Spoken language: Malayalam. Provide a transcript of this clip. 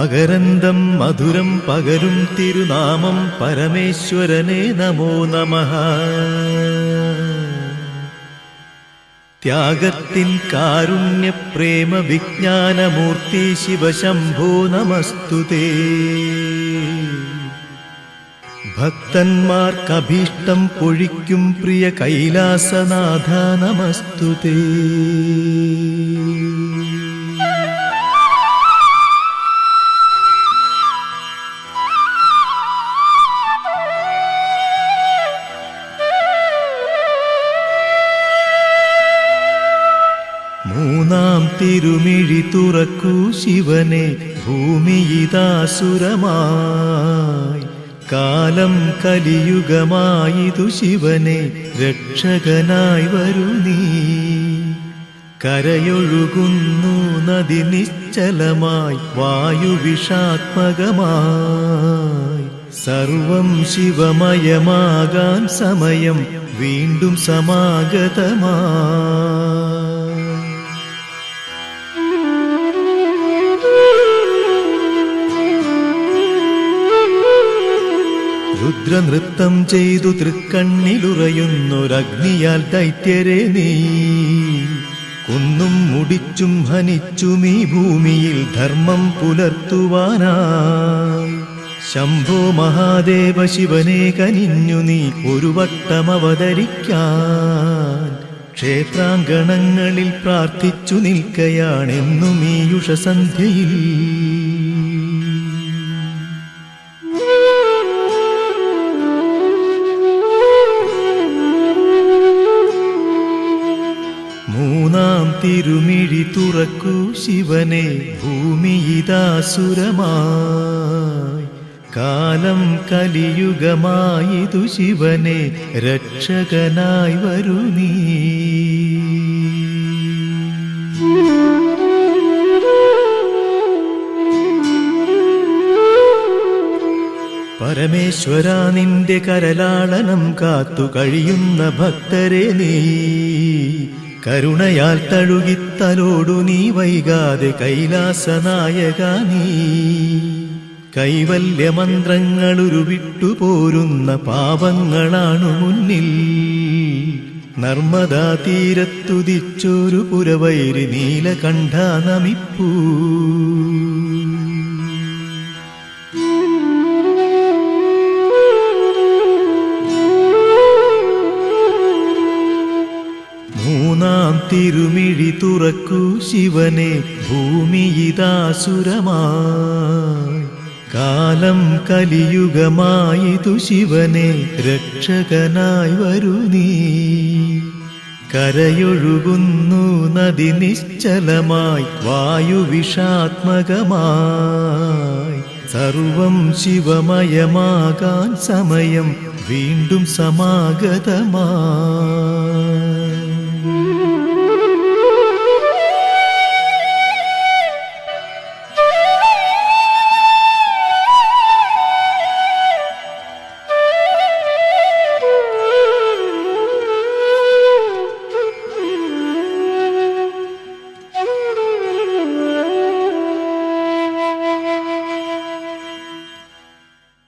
മകരന്തം മധുരം പകരും തിരുനാമം പരമേശ്വരനെ നമോ നമ. ത്യാഗത്തിൻ കാരുണ്യ പ്രേമ വിജ്ഞാനമൂർത്തി ശിവശംഭോ നമസ്തുതേ. ഭക്തന്മാർക്കഭീഷ്ടം പൊഴിക്കും പ്രിയ കൈലാസനാഥ നമസ്തുതേ. മൂന്നാം തിരുമിഴി തുറക്കൂ ശിവനെ ഭൂമിയിതാസുരമായി കാലം കലിയുഗമായിതു ശിവനെ രക്ഷകനായി വരൂ നീ. കരയൊഴുകുന്നു നദി നിശ്ചലമായി വായുവിഷാത്മകമായി. സർവം ശിവമയമാകാൻ സമയം വീണ്ടും സമാഗതമായി. രുദ്രനൃത്തം ചെയ്തു തൃക്കണ്ണിലുറയുന്നൊരഗ്നിയാൽ ദൈത്യരെ നീ. കുന്നും മുടിച്ചും ഹനിച്ചും ഈ ഭൂമിയിൽ ധർമ്മം പുലർത്തുവാനായി. ശംഭോ മഹാദേവ ശിവനെ കനിഞ്ഞു നീ ഒരു വട്ടം അവതരിക്കാൻ. ക്ഷേത്രാങ്കണങ്ങളിൽ പ്രാർത്ഥിച്ചു നിൽക്കയാണെന്നും ഈ യുഷസന്ധ്യയിൽ തിരുമിഴി തുറക്കൂ ശിവനെ ഭൂമിയിതാസുരമായി കാലം കലിയുഗമായിതു ശിവനെ രക്ഷകനായി വരൂ നീ. പരമേശ്വര നിന്റെ കരലാളനം കാത്തു കഴിയുന്ന ഭക്തരെ നീ. കരുണയാൽ തഴുകിത്തലോടു നീ വൈകാതെ കൈലാസനായക നീ. കൈവല്യമന്ത്രങ്ങളുരുവിട്ടു പോരുന്ന പാപങ്ങളാണു മുന്നിൽ. നർമ്മദാ തീരത്തുതിച്ചൊരു പുരവൈരി നീലകണ്ഠ നമിപ്പൂ. മൂന്നാം തിരുമിഴി തുറക്കൂ ശിവനെ ഭൂമിയിതാസുരമായി കാലം കലിയുഗമായിതു ശിവനെ രക്ഷകനായി വരൂ നീ. കരയൊഴുകുന്നു നദി നിശ്ചലമായി വായുവിഷാത്മകമായി. സർവം ശിവമയമാകാൻ സമയം വീണ്ടും സമാഗതമായി.